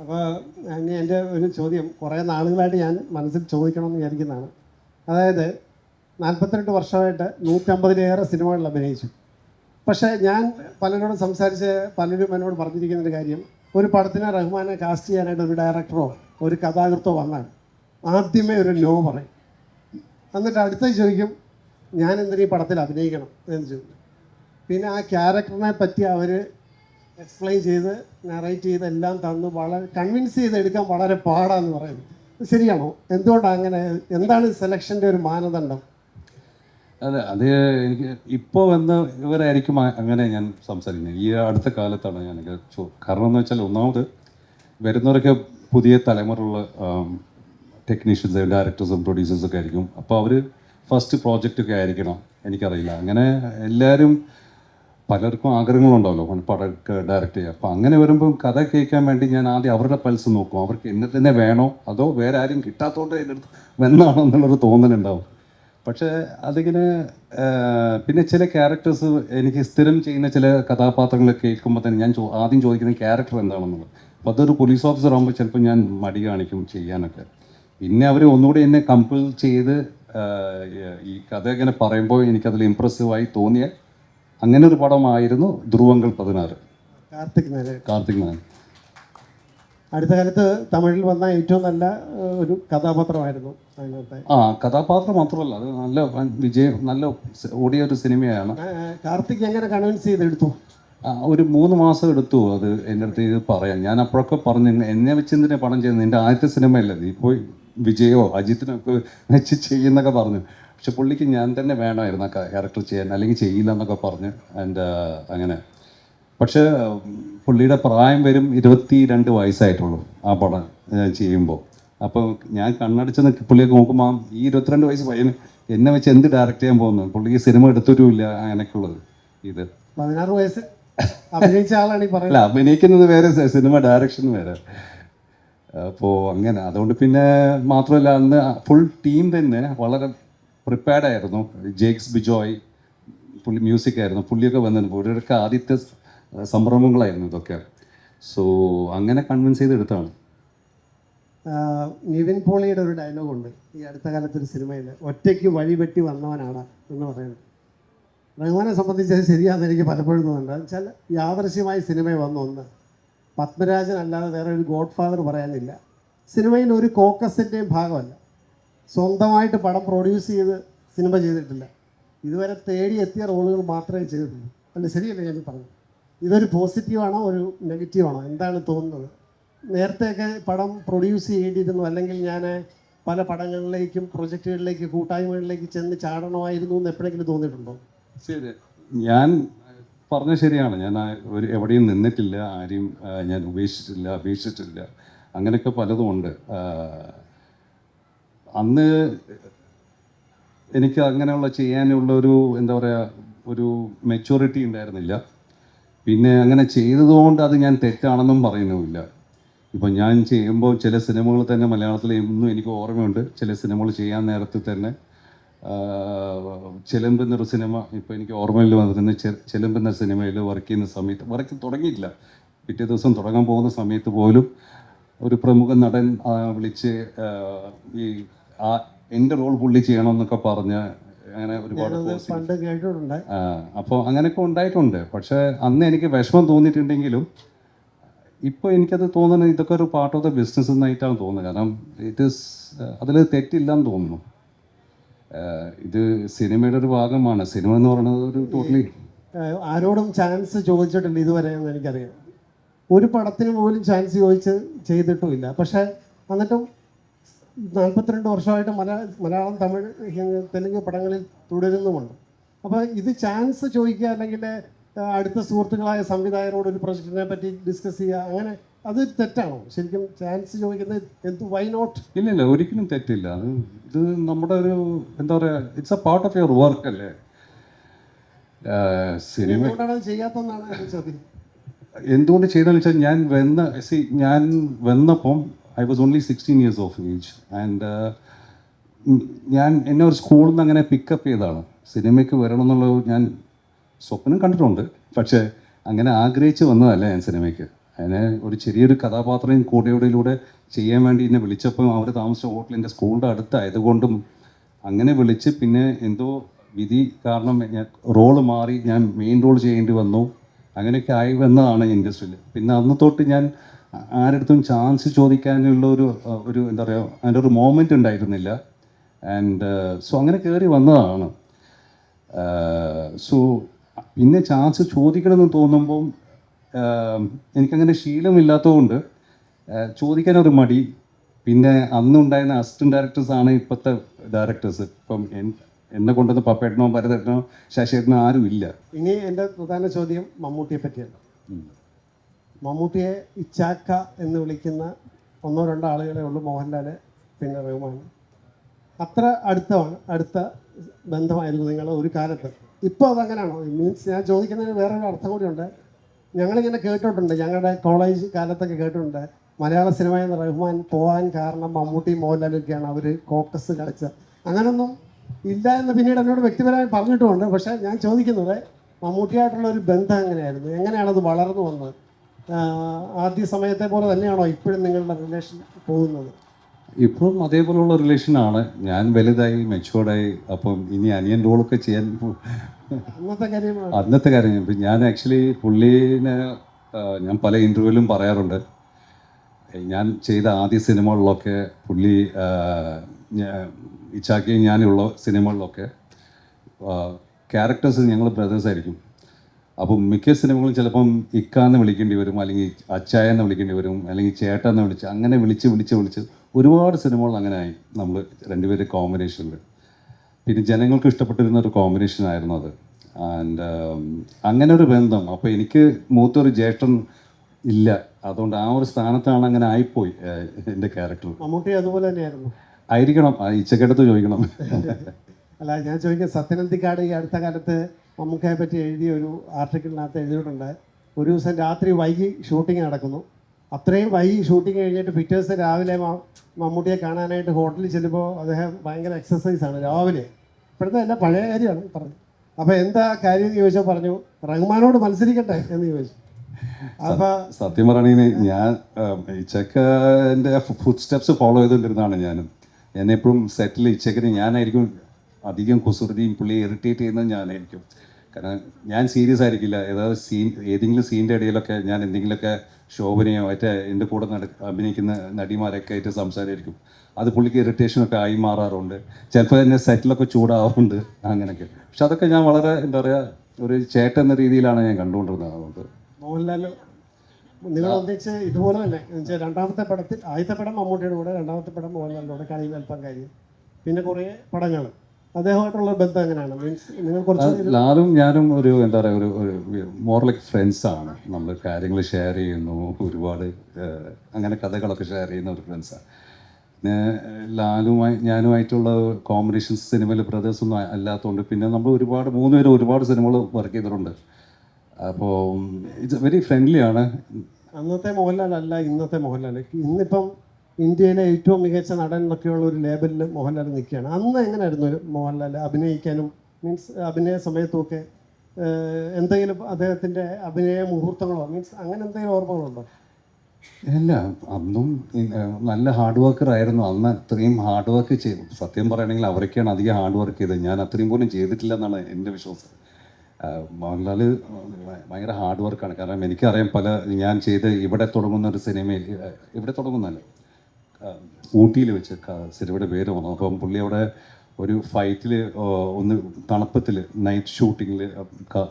അപ്പോൾ എന്റെ ഒരു ചോദ്യം കുറേ നാളുകളായിട്ട് ഞാൻ മനസ്സിൽ ചോദിക്കണം എന്ന് വിചാരിക്കുന്നതാണ്. അതായത് നാൽപ്പത്തിരണ്ട് വർഷമായിട്ട് നൂറ്റമ്പതിലേറെ സിനിമകളിൽ അഭിനയിച്ചു. പക്ഷേ ഞാൻ പലരോടും സംസാരിച്ച് പലരും എന്നോട് പറഞ്ഞിരിക്കുന്ന ഒരു കാര്യം ഒരു പടത്തിനെ റഹ്മാനെ കാസ്റ്റ് ചെയ്യാനായിട്ട് ഒരു ഡയറക്ടറോ ഒരു കഥാകൃത്തോ വന്നാൽ ആദ്യമേ ഒരു നോ പറയും. എന്നിട്ട് അടുത്ത ചോദിക്കും ഞാൻ എന്തിനീ ഈ പടത്തിൽ അഭിനയിക്കണം? എന്ന് ചോദിച്ചു. പിന്നെ ആ ക്യാരക്ടറിനെ പറ്റി അവർ എക്സ്പ്ലെയിൻ ചെയ്ത് നറേറ്റ് ചെയ്ത് എല്ലാം തന്ന്. വളരെ കൺവിൻസ് ചെയ്ത് എടുക്കാൻ വളരെ പാടാന്ന് പറയുന്നു. ശരിയാണോ? എന്തുകൊണ്ടാണ് അങ്ങനെ? എന്താണ് സെലക്ഷന്റെ ഒരു മാനദണ്ഡം? അതെ അത് എനിക്ക് ഇപ്പോൾ വന്ന ഇവരായിരിക്കും അങ്ങനെ ഞാൻ സംസാരിക്കുന്നത്. ഈ അടുത്ത കാലത്താണ് ഞാൻ കാരണം എന്ന് വെച്ചാൽ ഒന്നാമത് വരുന്നവരൊക്കെ പുതിയ തലമുറയുള്ള ടെക്നീഷ്യൻസ് ഡയറക്ടേഴ്സും പ്രൊഡ്യൂസേഴ്സൊക്കെ ആയിരിക്കും. അപ്പോൾ അവർ ഫസ്റ്റ് പ്രോജക്റ്റ് ഒക്കെ ആയിരിക്കണം. എനിക്കറിയില്ല. അങ്ങനെ എല്ലാവരും പലർക്കും ആഗ്രഹങ്ങളുണ്ടാവല്ലോ. പടമൊക്കെ ഡയറക്റ്റ് ചെയ്യുക അപ്പോൾ അങ്ങനെ വരുമ്പം കഥ കേൾക്കാൻ വേണ്ടി ഞാൻ ആദ്യം അവരുടെ പൾസ് നോക്കും. അവർക്ക് എന്നെ തന്നെ വേണോ? അതോ വേറെ ആരും കിട്ടാത്തതുകൊണ്ട് എന്റെ അടുത്ത് വന്നാണോ എന്നുള്ളൊരു തോന്നലുണ്ടാവും. പക്ഷേ അതിങ്ങനെ പിന്നെ ചില ക്യാരക്ടേഴ്സ് എനിക്ക് സ്ഥിരം ചെയ്യുന്ന ചില കഥാപാത്രങ്ങൾ കേൾക്കുമ്പോൾ തന്നെ ഞാൻ ആദ്യം ചോദിക്കുന്ന ക്യാരക്ടർ എന്താണെന്നുള്ളത്. അപ്പോൾ അതൊരു പോലീസ് ഓഫീസർ ആകുമ്പോൾ ചിലപ്പോൾ ഞാൻ മടി കാണിക്കും ചെയ്യാനൊക്കെ. പിന്നെ അവർ ഒന്നുകൂടി എന്നെ കമ്പൽ ചെയ്ത് ഈ കഥ ഇങ്ങനെ പറയുമ്പോൾ എനിക്കതിൽ ഇമ്പ്രസീവായി തോന്നിയ അങ്ങനെ ഒരു പടമായിരുന്നു ധ്രുവങ്ങൾ പതിനാറ്. കാർത്തിക് നേരെ കാർത്തിക് അടുത്ത കാലത്ത് തമിഴിൽ വന്ന ഏറ്റവും നല്ല ഒരു കഥാപാത്രമായിരുന്നു അതിനകത്തെ. ആ കഥാപാത്രം മാത്രമല്ല അത് നല്ല വിജയം നല്ല ഓടിയ ഒരു സിനിമയാണ്. കാർത്തിക് എങ്ങനെ കൺവിൻസ് ചെയ്തെടുത്തു? ഒരു മൂന്ന് മാസം എടുത്തു അത് എന്റെ അടുത്ത് ഇത് പറയാൻ. ഞാൻ അപ്പോഴൊക്കെ പറഞ്ഞു "എന്നെ- വെച്ച് എന്തിനാ പടം ചെയ്യുന്നത്? നിന്റെ ആദ്യത്തെ സിനിമയല്ലേ നീ പോയി വിജയോ അജിത്തിനൊക്കെ വെച്ച് ചെയ്യുന്നൊക്കെ പറഞ്ഞു. പക്ഷെ പുള്ളിക്ക് ഞാൻ തന്നെ വേണമായിരുന്നു ആ ക്യാരക്ടർ ചെയ്യാൻ അല്ലെങ്കിൽ ചെയ്യില്ല എന്നൊക്കെ പറഞ്ഞ് ആൻഡ് അങ്ങനെ. പക്ഷെ പുള്ളിയുടെ പ്രായം വരും ഇരുപത്തി രണ്ട് വയസ്സായിട്ടുള്ളൂ ആ പടം ചെയ്യുമ്പോൾ. അപ്പോൾ ഞാൻ കണ്ണടിച്ച് നിൽക്കി പുള്ളിയൊക്കെ നോക്കുമ്പോൾ ഈ ഇരുപത്തിരണ്ട് വയസ്സ് പയ്യന് എന്നെ വെച്ച് എന്ത് ഡയറക്റ്റ് ചെയ്യാൻ പോകുന്നു? പുള്ളിക്ക് സിനിമ എടുത്തിട്ടുമില്ല അങ്ങനെയൊക്കെയുള്ളത് ഇത്. പതിനാറ് വയസ്സ്. അഭിനയിച്ച ആളാണ് ഈ പറയുന്നത്. അല്ല അഭിനയിക്കുന്നത് വേറെ സിനിമ ഡയറക്ഷൻ വേറെ. അപ്പോൾ അങ്ങനെ അതുകൊണ്ട് പിന്നെ മാത്രമല്ല അന്ന് ഫുൾ ടീം തന്നെ വളരെ പ്രിപ്പയർഡ് ആയിരുന്നു. ജേക്സ് ബിജോയ് പുള്ളി മ്യൂസിക് ആയിരുന്നു. പുള്ളിയൊക്കെ വന്നിരുന്നു. പുള്ളിയൊക്കെ ആദ്യത്തെ സംരംഭങ്ങളായിരുന്നു ഇതൊക്കെ. സോ അങ്ങനെ കൺവിൻസ് ചെയ്തെടുത്താണ്. നിവിൻ പോളിയുടെ ഒരു ഡയലോഗുണ്ട് ഈ അടുത്ത കാലത്ത് ഒരു സിനിമയിൽ ഒറ്റയ്ക്ക് വഴിവെട്ടി വന്നവനാണ് എന്ന് പറയുന്നത്. റഹ്മാനെ സംബന്ധിച്ച് അത് ശരിയാണെന്ന് എനിക്ക് പലപ്പോഴും തോന്നുന്നുണ്ട്. എന്നുവെച്ചാൽ യാദൃശ്യമായി സിനിമയിൽ വന്ന ഒന്ന് പത്മരാജൻ അല്ലാതെ വേറെ ഒരു ഗോഡ് ഫാദർ പറയാനില്ല. സിനിമയിൽ ഒരു കോക്കസിന്റെയും ഭാഗമല്ല. സ്വന്തമായിട്ട് പടം പ്രൊഡ്യൂസ് ചെയ്ത് സിനിമ ചെയ്തിട്ടില്ല. ഇതുവരെ തേടി എത്തിയ റോളുകൾ മാത്രമേ ചെയ്തിട്ടുള്ളൂ. അല്ല ശരിയല്ലേ ഞാൻ പറഞ്ഞു ഇതൊരു പോസിറ്റീവാണോ ഒരു നെഗറ്റീവാണോ എന്താണ് തോന്നുന്നത്? നേരത്തെയൊക്കെ പടം പ്രൊഡ്യൂസ് ചെയ്യേണ്ടിയിരുന്നു. അല്ലെങ്കിൽ ഞാൻ പല പടങ്ങളിലേക്കും പ്രൊജക്റ്റുകളിലേക്ക് കൂട്ടായ്മകളിലേക്ക് ചെന്ന് ചാടണമായിരുന്നു എന്ന് എപ്പോഴെങ്കിലും തോന്നിയിട്ടുണ്ടോ? ശരി. ഞാൻ പറഞ്ഞ ശരിയാണ്. ഞാൻ ഒരു എവിടെയും നിന്നിട്ടില്ല ആരെയും ഞാൻ ഉപേക്ഷിച്ചിട്ടില്ല അപേക്ഷിച്ചിട്ടില്ല. അങ്ങനെയൊക്കെ പലതും ഉണ്ട്. അന്ന് എനിക്ക് അങ്ങനെയുള്ള ചെയ്യാനുള്ള ഒരു എന്താ പറയുക ഒരു മെച്യൂരിറ്റി ഉണ്ടായിരുന്നില്ല. പിന്നെ അങ്ങനെ ചെയ്തതുകൊണ്ട് അത് ഞാൻ തെറ്റാണെന്നും പറയുന്നുമില്ല. ഇപ്പം ഞാൻ ചെയ്യുമ്പോൾ ചില സിനിമകൾ തന്നെ മലയാളത്തിൽ ഇന്നും എനിക്ക് ഓർമ്മയുണ്ട്. ചില സിനിമകൾ ചെയ്യാൻ നേരത്തെ തന്നെ ചിലമ്പ് എന്നൊരു സിനിമ ഇപ്പോൾ എനിക്ക് ഓർമ്മയിൽ വന്നിരുന്ന. ചെ- ചിലമ്പ് എന്ന സിനിമയിൽ വർക്ക് ചെയ്യുന്ന സമയത്ത് വർക്ക് തുടങ്ങിയിട്ടില്ല. പിറ്റേ ദിവസം തുടങ്ങാൻ പോകുന്ന സമയത്ത് പോലും ഒരു പ്രമുഖ നടൻ വിളിച്ച് ഈ ആ എന്റെ റോൾ പുള്ളി ചെയ്യണമെന്നൊക്കെ പറഞ്ഞ് അങ്ങനെ ഒരുപാട് കേട്ടിട്ടുണ്ട്. അപ്പോൾ അങ്ങനെയൊക്കെ ഉണ്ടായിട്ടുണ്ട്. പക്ഷേ അന്ന് എനിക്ക് വിഷമം തോന്നിയിട്ടുണ്ടെങ്കിലും ഇപ്പോൾ എനിക്കത് തോന്നുന്നത് ഇതൊക്കെ ഒരു പാർട്ട് ഓഫ് ദ ബിസിനസ് എന്നായിട്ടാണ് തോന്നുന്നത് കാരണം ഇറ്റ് ഇസ് അതിൽ തെറ്റില്ലെന്ന് തോന്നുന്നു. ആഹ് ഇത് സിനിമയുടെ ഒരു ഭാഗമാണ്. സിനിമ എന്ന് പറയുന്നത് ഒരു ടോട്ടലി ആരോടും ചാൻസ് ചോദിച്ചിട്ടുണ്ട് ഇതുവരെ എന്ന് എനിക്കറിയാം. ഒരു പടത്തിന് പോലും ചാൻസ് ചോദിച്ച് ചെയ്തിട്ടുമില്ല. പക്ഷെ എന്നിട്ടും നാൽപ്പത്തിരണ്ട് വർഷമായിട്ട് മലയാള മലയാളം തമിഴ് തെലുങ്ക് പടങ്ങളിൽ തുടരുന്നുമുണ്ട്. അപ്പോൾ ഇത് ചാൻസ് ചോദിക്കുക അല്ലെങ്കിൽ അടുത്ത സുഹൃത്തുക്കളായ സംവിധായകരോട് ഒരു പ്രൊജക്റ്റിനെ പറ്റി ഡിസ്കസ് ചെയ്യുക അങ്ങനെ അത് തെറ്റാണോ? ശരിക്കും ചാൻസ് ചോദിക്കുന്നത് എന്ത് വൈ നോട്ട് ഇല്ല ഇല്ല ഒരിക്കലും തെറ്റില്ല. അത് ഇത് നമ്മുടെ ഒരു എന്താ പറയുക it's a part of your work അല്ലേ? സിനിമ എന്തുകൊണ്ട് ചെയ്തതെന്ന് വെച്ചാൽ ഞാൻ വന്ന സി ഞാൻ വന്നപ്പം I was only sixteen years of age and ഞാൻ എന്നെ ഒരു സ്കൂളിൽ നിന്ന് അങ്ങനെ പിക്കപ്പ് ചെയ്തതാണ്. സിനിമയ്ക്ക് വരണം എന്നുള്ള ഞാൻ സ്വപ്നം കണ്ടിട്ടുണ്ട്. പക്ഷേ അങ്ങനെ ആഗ്രഹിച്ച് വന്നതല്ല ഞാൻ സിനിമയ്ക്ക്. അതിനെ ഒരു ചെറിയൊരു കഥാപാത്രം കൂടെയോടിലൂടെ ചെയ്യാൻ വേണ്ടി എന്നെ വിളിച്ചപ്പോൾ അവർ താമസിച്ച ഹോട്ടൽ എന്റെ സ്കൂളിന്റെ അടുത്തായതുകൊണ്ടും അങ്ങനെ വിളിച്ച് പിന്നെ എന്തോ വിധി കാരണം ഞാൻ റോൾ മാറി ഞാൻ മെയിൻ റോൾ ചെയ്യേണ്ടി വന്നു. അങ്ങനെയൊക്കെ ആയി വന്നതാണ് ഇൻഡസ്ട്രിയിൽ. പിന്നെ അന്ന് തൊട്ട് ഞാൻ ആരടുത്തും ചാൻസ് ചോദിക്കാനുള്ള ഒരു ഒരു എന്താ പറയുക അതിന്റെ ഒരു മോമെന്റ് ഉണ്ടായിരുന്നില്ല. ആൻഡ് സോ അങ്ങനെ കയറി വന്നതാണ്. സോ പിന്നെ ചാൻസ് ചോദിക്കണമെന്ന് തോന്നുമ്പം എനിക്കങ്ങനെ ശീലമില്ലാത്തതുകൊണ്ട് ചോദിക്കാൻ ഒരു മടി. പിന്നെ അന്നുണ്ടായിരുന്ന അസിസ്റ്റന്റ് ഡയറക്ടേഴ്സാണ് ഇപ്പോഴത്തെ ഡയറക്ടേഴ്സ് ഇപ്പം എന്നെ കൊണ്ടുവന്ന് പപ്പേട്ടനോ ഭരതേട്ടനോ ശശിയേട്ടനോ ആരും ഇല്ല. ഇനി എന്റെ പ്രധാന ചോദ്യം മമ്മൂട്ടിയെ പറ്റിയാണ്. മമ്മൂട്ടിയെ ഇച്ചാക്ക എന്ന് വിളിക്കുന്ന ഒന്നോ രണ്ടോ ആളുകളെ ഉള്ളൂ മോഹൻലാൽ പിന്നെ റഹ്മാൻ അത്ര അടുത്തമാണ് അടുത്ത ബന്ധമായിരുന്നു നിങ്ങൾ ഒരു കാലത്ത്. ഇപ്പോൾ അതങ്ങനെയാണോ മീൻസ് ഞാൻ ചോദിക്കുന്നതിന് വേറൊരു അർത്ഥം കൂടിയുണ്ട്. ഞങ്ങളിങ്ങനെ കേട്ടിട്ടുണ്ട്. ഞങ്ങളുടെ കോളേജ് കാലത്തൊക്കെ കേട്ടിട്ടുണ്ട്. മലയാള സിനിമയിൽ നിന്ന് റഹ്മാൻ പോകാൻ കാരണം മമ്മൂട്ടി മോഹൻലാലൊക്കെയാണ് അവർ കോക്കസ് കളിച്ചത് അങ്ങനൊന്നും ഇല്ല എന്ന് പിന്നീട് എന്നോട് വ്യക്തിപരമായി പറഞ്ഞിട്ടുമുണ്ട്. പക്ഷെ ഞാൻ ചോദിക്കുന്നത് മമ്മൂട്ടിയായിട്ടുള്ള ഒരു ബന്ധം എങ്ങനെയായിരുന്നു? എങ്ങനെയാണത് വളർന്നു വന്നത്? ആദ്യ സമയത്തെ പോലെ തന്നെയാണോ ഇപ്പോഴും നിങ്ങളുടെ റിലേഷൻ പോകുന്നത്? ഇപ്പോഴും അതേപോലുള്ള റിലേഷനാണ് ഞാൻ വലുതായി മെച്ചുവേർഡായി അപ്പം ഇനി അനിയൻ റോളൊക്കെ ചെയ്യാൻ അന്നത്തെ കാര്യം അന്നത്തെ കാര്യം ഇപ്പം ഞാൻ ആക്ച്വലി പുള്ളീനെ ഞാൻ പല ഇന്റർവ്യൂവിലും പറയാറുണ്ട്. ഞാൻ ചെയ്ത ആദ്യ സിനിമകളിലൊക്കെ പുള്ളി ഇച്ചാക്കിയും ഞാനുള്ള സിനിമകളിലൊക്കെ ക്യാരക്ടേഴ്സ് ഞങ്ങൾ ബ്രദേഴ്സ് ആയിരിക്കും. അപ്പം മിക്ക സിനിമകളും ചിലപ്പം ഇക്കാന്ന് വിളിക്കേണ്ടി വരും അല്ലെങ്കിൽ അച്ചായ എന്ന് വിളിക്കേണ്ടി വരും അല്ലെങ്കിൽ ചേട്ടൻ എന്ന് വിളിച്ച് അങ്ങനെ വിളിച്ച് വിളിച്ച് വിളിച്ച് ഒരുപാട് സിനിമകൾ അങ്ങനെ ആയി നമ്മൾ രണ്ടുപേരും കോമ്പിനേഷനിൽ പിന്നെ ജനങ്ങൾക്ക് ഇഷ്ടപ്പെട്ടിരുന്ന ഒരു കോമ്പിനേഷൻ ആയിരുന്നു അത്. ആൻഡ് അങ്ങനെ ഒരു ബന്ധം. അപ്പോൾ എനിക്ക് മൂത്തൊരു ജ്യേഷ്ഠൻ ഇല്ല. അതുകൊണ്ട് ആ ഒരു സ്ഥാനത്താണ് അങ്ങനെ ആയിപ്പോയി എന്റെ ക്യാരക്ടർ മമ്മൂട്ടി അതുപോലെ തന്നെയായിരുന്നു. ആയിരിക്കണം. ആ ഇച്ചക്കെടുത്ത് ചോദിക്കണം. അല്ല ഞാൻ ചോദിക്കുന്നത് സത്യനന്ദിക്കാട് ഈ അടുത്ത കാലത്ത് മമ്മൂക്കയെ പറ്റി എഴുതിയ ഒരു ആർട്ടിക്കിളിനകത്ത് എഴുതിയിട്ടുണ്ട്. ഒരു ദിവസം രാത്രി വൈകി ഷൂട്ടിംഗ് നടക്കുന്നു. അത്രയും വൈകി ഷൂട്ടിംഗ് കഴിഞ്ഞിട്ട് പിറ്റേ ദിവസം രാവിലെ മമ്മൂട്ടിയെ കാണാനായിട്ട് ഹോട്ടലിൽ ചെല്ലുമ്പോൾ അദ്ദേഹം ഭയങ്കര എക്സസൈസ് ആണ് രാവിലെ. ഇപ്പോഴത്തെ എല്ലാം പഴയ കാര്യമാണ് പറഞ്ഞു. അപ്പോൾ എന്താ കാര്യം എന്ന് ചോദിച്ചാൽ പറഞ്ഞു റഹ്മാനോട് മത്സരിക്കട്ടെ എന്ന് ചോദിച്ചു. സത്യം പറയുകയാണെങ്കിൽ ഞാൻ ഇച്ചക്കന്റെ ഫുഡ് സ്റ്റെപ്സ് ഫോളോ ചെയ്തുകൊണ്ടിരുന്നതാണ് ഞാനും. എന്നെ എപ്പോഴും സെറ്റിൽ ഇച്ചക്കിന് ഞാനായിരിക്കും അധികം കുസൃതിയും പുള്ളി ഇറിറ്റേറ്റ് ചെയ്യുന്നത് ഞാനായിരിക്കും. കാരണം ഞാൻ സീരിയസ് ആയിരിക്കില്ല. ഏതാ സീൻ ഏതെങ്കിലും സീന്റെ ഇടയിലൊക്കെ ഞാൻ എന്തെങ്കിലുമൊക്കെ ശോഭനയോ മറ്റേ എന്റെ കൂടെ നട അഭിനയിക്കുന്ന നടിമാരൊക്കെ ആയിട്ട് സംസാരമായിരിക്കും അത് പുള്ളിക്ക് ഇറിറ്റേഷനൊക്കെ ആയി മാറാറുണ്ട്. ചിലപ്പോൾ എന്നെ സെറ്റിലൊക്കെ ചൂടാവാറുണ്ട് അങ്ങനെയൊക്കെ. പക്ഷെ അതൊക്കെ ഞാൻ വളരെ എന്താ പറയുക ഒരു ചേട്ട എന്ന രീതിയിലാണ് ഞാൻ കണ്ടുകൊണ്ടിരുന്നത് അതുകൊണ്ട് മോഹൻലാൽ നിങ്ങൾ ഒന്നിച്ച് ഇതുപോലെ തന്നെ. വെച്ചാൽ രണ്ടാമത്തെ പടത്തിൽ ആദ്യത്തെ പടം മമ്മൂട്ടിയുടെ കൂടെ രണ്ടാമത്തെ പടം മോഹൻലാലിന്റെ കൂടെ കളിയിൽ അല്പം കാര്യം. പിന്നെ കുറേ പടങ്ങൾ അദ്ദേഹമായിട്ടുള്ള ബന്ധം എങ്ങനെയാണ്? മീൻസ് നിങ്ങൾ കുറച്ച് ലാലും ഞാനും ഒരു എന്താ പറയുക ഒരു ഒരു മോർ ലൈക്ക് ഫ്രണ്ട്സ് ആണ്. നമ്മൾ കാര്യങ്ങൾ ഷെയർ ചെയ്യുന്നു ഒരുപാട് അങ്ങനെ കഥകളൊക്കെ ഷെയർ ചെയ്യുന്ന ഒരു ഫ്രണ്ട്സാണ് പിന്നെ ലാലുമായി ഞാനുമായിട്ടുള്ള കോമ്പിനേഷൻസ് സിനിമയിൽ ബ്രദേഴ്സ് ഒന്നും അല്ലാത്തതുകൊണ്ട് പിന്നെ നമ്മൾ ഒരുപാട് മൂന്ന് പേരും ഒരുപാട് സിനിമകൾ വർക്ക് ചെയ്തിട്ടുണ്ട്. അപ്പോൾ ഇറ്റ്സ് വെരി ഫ്രണ്ട്ലി ആണ്. അന്നത്തെ മോഹൻലാൽ അല്ല ഇന്നത്തെ മോഹൻലാൽ. ഇന്നിപ്പം ഇന്ത്യയിലെ ഏറ്റവും മികച്ച നടൻ എന്നൊക്കെയുള്ള ഒരു ലേബലിൽ മോഹൻലാൽ നിൽക്കുകയാണ്. അന്ന് എങ്ങനെയായിരുന്നു മോഹൻലാൽ അഭിനയിക്കാനും മീൻസ് അഭിനയ സമയത്തുമൊക്കെ എന്തെങ്കിലും അദ്ദേഹത്തിന്റെ അഭിനയ മുഹൂർത്തങ്ങളോ മീൻസ് അങ്ങനെ എന്തെങ്കിലും ഓർമ്മകളുണ്ടോ? അല്ല അന്നും നല്ല ഹാർഡ് വർക്കർ ആയിരുന്നു. അന്ന് അത്രയും ഹാർഡ് വർക്ക് ചെയ്തു സത്യം പറയുകയാണെങ്കിൽ അവരൊക്കെയാണ് അധികം ഹാർഡ് വർക്ക് ചെയ്തത്. ഞാൻ അത്രയും പോലും ചെയ്തിട്ടില്ല എന്നാണ് എന്റെ വിശ്വാസം. മോഹൻലാൽ ഭയങ്കര ഹാർഡ് വർക്കാണ്. കാരണം എനിക്കറിയാം പല ഞാൻ ചെയ്ത് ഇവിടെ തുടങ്ങുന്ന ഒരു സിനിമയിൽ ഇവിടെ തുടങ്ങുന്നല്ല ഊട്ടിയിൽ വെച്ച് സിനിമയുടെ പേര് വന്നു അപ്പം പുള്ളി അവിടെ ഒരു ഫൈറ്റിൽ ഒന്ന് തണുപ്പത്തിൽ നൈറ്റ് ഷൂട്ടിങ്ങിൽ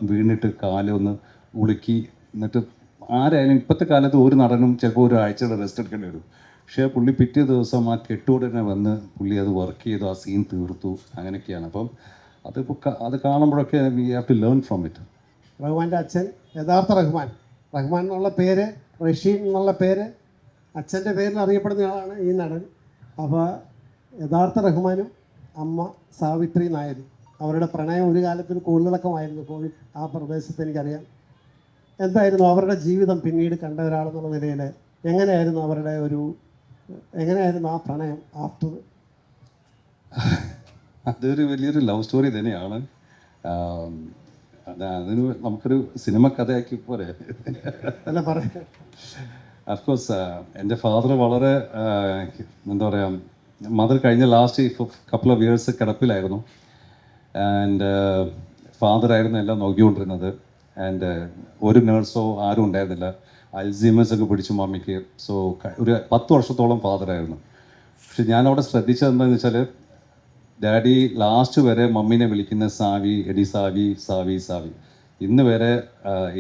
വീണിട്ട് കാൽ ഒന്ന് ഉളുക്കി എന്നിട്ട് ആരായാലും ഇപ്പോഴത്തെ കാലത്ത് ഒരു നടനും ചിലപ്പോൾ ഒരു ആഴ്ചയുടെ റെസ്റ്റ് എടുക്കേണ്ടി വരും. പക്ഷേ പുള്ളി പിറ്റേ ദിവസം ആ കെട്ടുടനെ വന്ന് പുള്ളി അത് വർക്ക് ചെയ്തു ആ സീൻ തീർത്തു അങ്ങനെയൊക്കെയാണ്. അപ്പം അതിപ്പോൾ അത് കാണുമ്പോഴൊക്കെ we have to learn from it റഹ്മാന്റെ അച്ഛൻ യഥാർത്ഥ റഹ്മാൻ. റഹ്മാൻ എന്നുള്ള പേര് റഷീൻ എന്നുള്ള പേര് അച്ഛന്റെ പേരിൽ അറിയപ്പെടുന്ന ആളാണ് ഈ നടൻ. അപ്പോൾ യഥാർത്ഥ റഹ്മാനും അമ്മ സാവിത്രി നായരും അവരുടെ പ്രണയം ഒരു കാലത്തിൽ കൂടുതലക്കമായിരുന്നു. കോവിഡ് ആ പ്രദേശത്ത് എനിക്കറിയാം. എന്തായിരുന്നു അവരുടെ ജീവിതം പിന്നീട് കണ്ട ഒരാളെന്നുള്ള നിലയിൽ എങ്ങനെയായിരുന്നു അവരുടെ ഒരു എങ്ങനെയായിരുന്നു ആ പ്രണയം ആഫ്റ്റർ അതൊരു വലിയൊരു ലവ് സ്റ്റോറി തന്നെയാണ്. അതിന് നമുക്കൊരു സിനിമ കഥയാക്കി പോലെ അല്ല പറയാം അഫ്കോഴ്സ് എന്റെ ഫാദർ വളരെ എന്താ പറയുക മദർ കഴിഞ്ഞ ലാസ്റ്റ് കപ്പിൾ ഓഫ് ഇയേഴ്സ് കിടപ്പിലായിരുന്നു. ആൻഡ് ഫാദർ ആയിരുന്നു എല്ലാം നോക്കിക്കൊണ്ടിരുന്നത്. ആൻഡ് ഒരു നേഴ്സോ ആരും ഉണ്ടായിരുന്നില്ല. അൽസീമേഴ്സ് ഒക്കെ പിടിച്ചു മമ്മിക്ക്. സോ ഒരു പത്ത് വർഷത്തോളം ഫാദർ ആയിരുന്നു. പക്ഷെ ഞാനവിടെ അവിടെ ശ്രദ്ധിച്ചത് എന്താണെന്ന് വെച്ചാൽ ഡാഡി ലാസ്റ്റ് വരെ മമ്മീനെ വിളിക്കുന്ന സാവി എടി സാവി സാവി സാവി. ഇന്ന് വരെ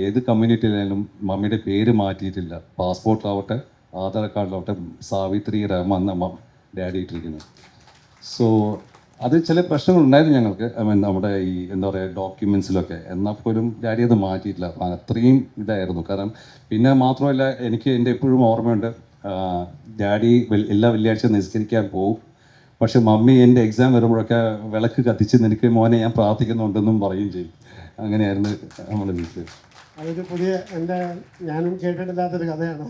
ഏത് കമ്മ്യൂണിറ്റിയിലായാലും മമ്മിയുടെ പേര് മാറ്റിയിട്ടില്ല. പാസ്പോർട്ടിലാവട്ടെ ആധാർ കാർഡിലാവട്ടെ സാവിത്രി റഹ്മാൻ എന്ന ഡാഡി ഇട്ടിരിക്കുന്നത് സോ അത് ചില പ്രശ്നങ്ങൾ ഉണ്ടായിരുന്നു ഞങ്ങൾക്ക്. ഐ മീൻ നമ്മുടെ ഈ എന്താ പറയുക ഡോക്യുമെൻസിലൊക്കെ എന്നാൽ പോലും ഡാഡി അത് മാറ്റിയിട്ടില്ല. അത്രയും ഇതായിരുന്നു. കാരണം പിന്നെ മാത്രമല്ല എനിക്ക് എന്റെ എപ്പോഴും ഓർമ്മയുണ്ട് ഡാഡി എല്ലാ വെള്ളിയാഴ്ച നിസ്കരിക്കാൻ പോകും പക്ഷെ മമ്മി എന്റെ എക്സാം വരുമ്പോഴൊക്കെ വിളക്ക് കത്തിച്ച് നിനക്ക് മോനെ ഞാൻ പ്രാർത്ഥിക്കുന്നുണ്ടെന്നും പറയുകയും ചെയ്യും. അങ്ങനെയായിരുന്നു നമ്മുടെ ബീച്ച് അതൊരു പുതിയ എന്റെ ഞാനും കേട്ടിട്ടില്ലാത്തൊരു കഥയാണ്.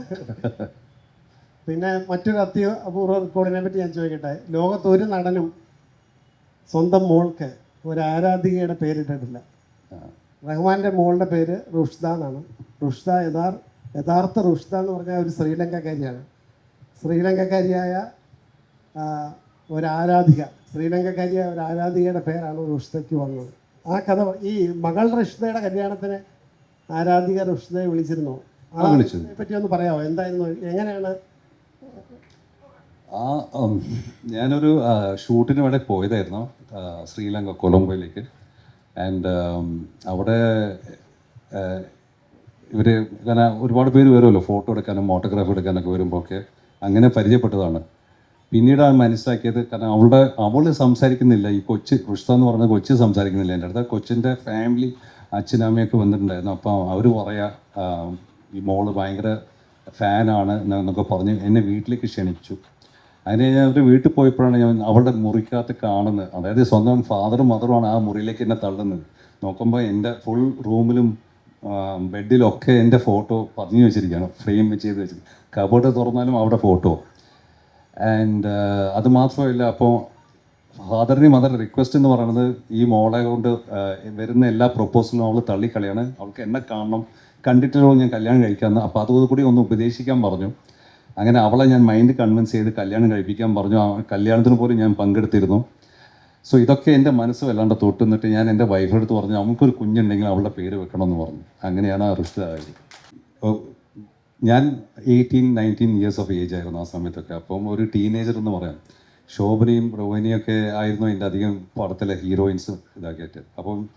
പിന്നെ മറ്റൊരു അത്യ അപൂർവ റെക്കോർഡിനെ പറ്റി ഞാൻ ചോദിക്കട്ടെ? ലോകത്ത് ഒരു നടനും സ്വന്തം മോൾക്ക് ഒരു ആരാധികയുടെ പേരിട്ടിട്ടില്ല റഹ്മാന്റെ മോളുടെ പേര് റുഷ്ദ എന്നാണ്. റുഷ്ദ യഥാർ യഥാർത്ഥ റുഷ്ദ എന്ന് പറഞ്ഞാൽ ഒരു ശ്രീലങ്കക്കാരിയാണ്. ശ്രീലങ്കക്കാരിയായ ഒരാരാധിക. ഒരു ആരാധിക ശ്രീലങ്കക്കാരിയായ ഒരു ആരാധികയുടെ പേരാണ് റുഷ്ദയ്ക്ക് വന്നത്. ആ കഥ ഈ മകൾ റുഷ്ദയുടെ കല്യാണത്തിന് ആരാധിക റുഷ്ദയെ വിളിച്ചിരുന്നു. ആ വിളിച്ചു. പറ്റി ഒന്ന് പറയാമോ? എന്തായിരുന്നു? എങ്ങനെയാണ്? ആ ഞാനൊരു ഷൂട്ടിന് വേണ്ടി പോയതായിരുന്നു ശ്രീലങ്ക കൊളംബോയിലേക്ക്. ആൻഡ് അവിടെ ഇവർ ഇങ്ങനെ ഒരുപാട് പേര് വരുമല്ലോ ഫോട്ടോ എടുക്കാനും ഫോട്ടോഗ്രാഫി എടുക്കാനൊക്കെ വരുമ്പോൾ ഒക്കെ അങ്ങനെ പരിചയപ്പെട്ടതാണ്. പിന്നീടാണ് മനസ്സിലാക്കിയത് കാരണം അവളുടെ അവൾ സംസാരിക്കുന്നില്ല. ഈ കൊച്ച് കൃഷ്ണ എന്ന് പറഞ്ഞ കൊച്ച് സംസാരിക്കുന്നില്ല. എന്റെ അടുത്ത് കൊച്ചിന്റെ ഫാമിലി അച്ഛനമ്മയൊക്കെ വന്നിട്ടുണ്ടായിരുന്നു. അപ്പോൾ അവർ പറയാ ഈ മോൾ ഭയങ്കര ഫാനാണ് എന്നൊക്കെ പറഞ്ഞ് എന്നെ വീട്ടിലേക്ക് ക്ഷണിച്ചു. അതിന് ഞാൻ അവർ വീട്ടിൽ പോയപ്പോഴാണ് ഞാൻ അവളുടെ മുറിക്കകത്ത് കാണുന്നത്. അതായത് സ്വന്തം ഫാദറും മദറുമാണ് ആ മുറിയിലേക്ക് എന്നെ തള്ളുന്നത്. നോക്കുമ്പോൾ എന്റെ ഫുൾ റൂമിലും ബെഡിലൊക്കെ എന്റെ ഫോട്ടോ പതിഞ്ഞു വെച്ചിരിക്കുകയാണ്. ഫ്രെയിം ചെയ്ത് വെച്ചിരിക്കുന്നത് കബോർഡ് തുറന്നാലും അവിടെ ഫോട്ടോ ആൻഡ് അത് മാത്രമല്ല അപ്പോൾ ഫാദറിന് മദർ റിക്വസ്റ്റ് എന്ന് പറയുന്നത് ഈ മോളെ കൊണ്ട് ആ, വരുന്ന എല്ലാ പ്രൊപ്പോസലും അവൾ തള്ളിക്കളയാണ്. അവൾക്ക് എന്നെ കാണണം. കണ്ടിട്ടുള്ള ഞാൻ കല്യാണം കഴിക്കാമെന്ന്. അപ്പോൾ അതുകൂടി ഒന്ന് ഉപദേശിക്കാൻ പറഞ്ഞു. അങ്ങനെ അവളെ ഞാൻ മൈൻഡ് കൺവിൻസ് ചെയ്ത് കല്യാണം കഴിപ്പിക്കാൻ പറഞ്ഞു. ആ കല്യാണത്തിന് പോലും ഞാൻ പങ്കെടുത്തിരുന്നു. സോ ഇതൊക്കെ എന്റെ മനസ്സ് വല്ലാണ്ട് തൊട്ടുന്നിട്ട് ഞാൻ എന്റെ വൈഫിനടുത്ത് പറഞ്ഞു നമുക്കൊരു കുഞ്ഞുണ്ടെങ്കിൽ അവളുടെ പേര് വെക്കണമെന്ന് പറഞ്ഞു. അങ്ങനെയാണ് ആ റിഷ്ത ആയത്. അപ്പോൾ ഞാൻ eighteen nineteen years of age ആയിരുന്നു ആ സമയത്തൊക്കെ. അപ്പം ഒരു ടീനേജർ എന്ന് പറയാം. ശോഭനയും റോഹിനിയും ഒക്കെ ആയിരുന്നു എന്റെ അധികം പടത്തിലെ ഹീറോയിൻസ് ഇതാക്കിയിട്ട്. അപ്പം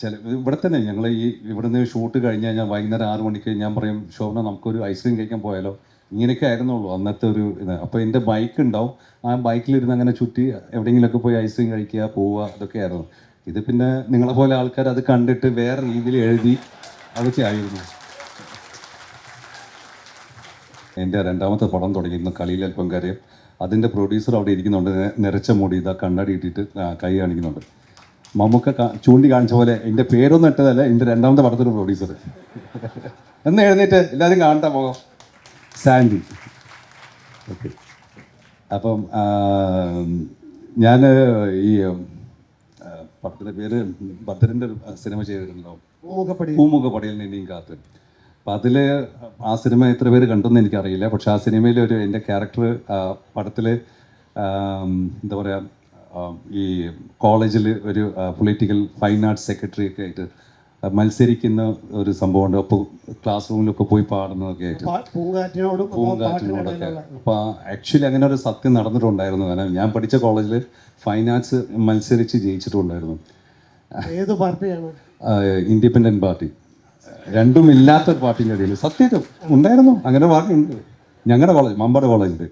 ചില ഇവിടെ തന്നെ ഞങ്ങൾ ഈ ഇവിടുന്ന് ഷൂട്ട് കഴിഞ്ഞ് കഴിഞ്ഞാൽ വൈകുന്നേരം ആറ് മണിക്ക് ഞാൻ പറയും ശോഭന നമുക്കൊരു ഐസ്ക്രീം കഴിക്കാൻ പോയാലോ? ഇങ്ങനെയൊക്കെ ആയിരുന്നുള്ളൂ അന്നത്തെ ഒരു ഇത്. അപ്പോൾ എന്റെ ബൈക്ക് ഉണ്ടാവും. ആ ബൈക്കിലിരുന്ന് അങ്ങനെ ചുറ്റി എവിടെയെങ്കിലുമൊക്കെ പോയി ഐസ്ക്രീം കഴിക്കുക പോവുക അതൊക്കെ ആയിരുന്നു. ഇത് പിന്നെ നിങ്ങളെ പോലെ ആൾക്കാർ അത് കണ്ടിട്ട് വേറെ രീതിയിൽ എഴുതി അതൊക്കെ ആയിരുന്നു എന്റെ രണ്ടാമത്തെ പടം തുടങ്ങിയിരുന്നു കളിയിൽ അല്പം കാര്യം. അതിന്റെ പ്രൊഡ്യൂസർ അവിടെ ഇരിക്കുന്നുണ്ട്. നിറച്ച മുടി ഇതാ കണ്ണടി ഇട്ടിട്ട് കൈ കാണിക്കുന്നുണ്ട്. മമ്മൂക്ക ചൂണ്ടി കാണിച്ച പോലെ എന്റെ പേരൊന്നും ഇട്ടതല്ല എന്റെ രണ്ടാമത്തെ പടത്തിന്റെ പ്രൊഡ്യൂസർ എന്ന് എഴുന്നേറ്റ് എല്ലാവരും കാണട്ടെ പോകാം സാൻഡി. ഓക്കെ അപ്പം ഞാൻ ഈ പടത്തിന്റെ പേര് ഭദ്രന്റെ സിനിമ ചെയ്തിട്ടുണ്ടോ? പൂമുഖപ്പടിയിൽ. പൂമുഖ പടയിൽ നിന്നെയും കാത്ത്. അപ്പം അതിൽ ആ സിനിമ എത്ര പേര് കണ്ടെന്ന് എനിക്കറിയില്ല. പക്ഷെ ആ സിനിമയിൽ ഒരു എന്റെ ക്യാരക്ടർ പടത്തിൽ എന്താ പറയുക ഈ കോളേജിൽ ഒരു പൊളിറ്റിക്കൽ ഫൈൻ ആർട്സ് സെക്രട്ടറി ഒക്കെ ആയിട്ട് മത്സരിക്കുന്ന ഒരു സംഭവമുണ്ട്. അപ്പോൾ ക്ലാസ് റൂമിലൊക്കെ പോയി പാടുന്നതൊക്കെ ആയിട്ട്. പൂങ്കാറ്റിനോടൊക്കെ. അപ്പൊ അപ്പോൾ ആക്ച്വലി അങ്ങനെ ഒരു സത്യം നടന്നിട്ടുണ്ടായിരുന്നു. കാരണം ഞാൻ പഠിച്ച കോളേജിൽ ഫൈൻ ആർട്സ് മത്സരിച്ച് ജയിച്ചിട്ടുണ്ടായിരുന്നു. ഏത് പാർട്ടിയാണ്? ഇൻഡിപെൻഡന്റ് പാർട്ടി രണ്ടും ഇല്ലാത്തൊരു പാർട്ടിന്റെ ഇടയിൽ സത്യത്തിൽ ഉണ്ടായിരുന്നു. അങ്ങനെ പാർട്ടി ഉണ്ട്. ഞങ്ങളുടെ കോളേജ് മമ്പാട് കോളേജിൽ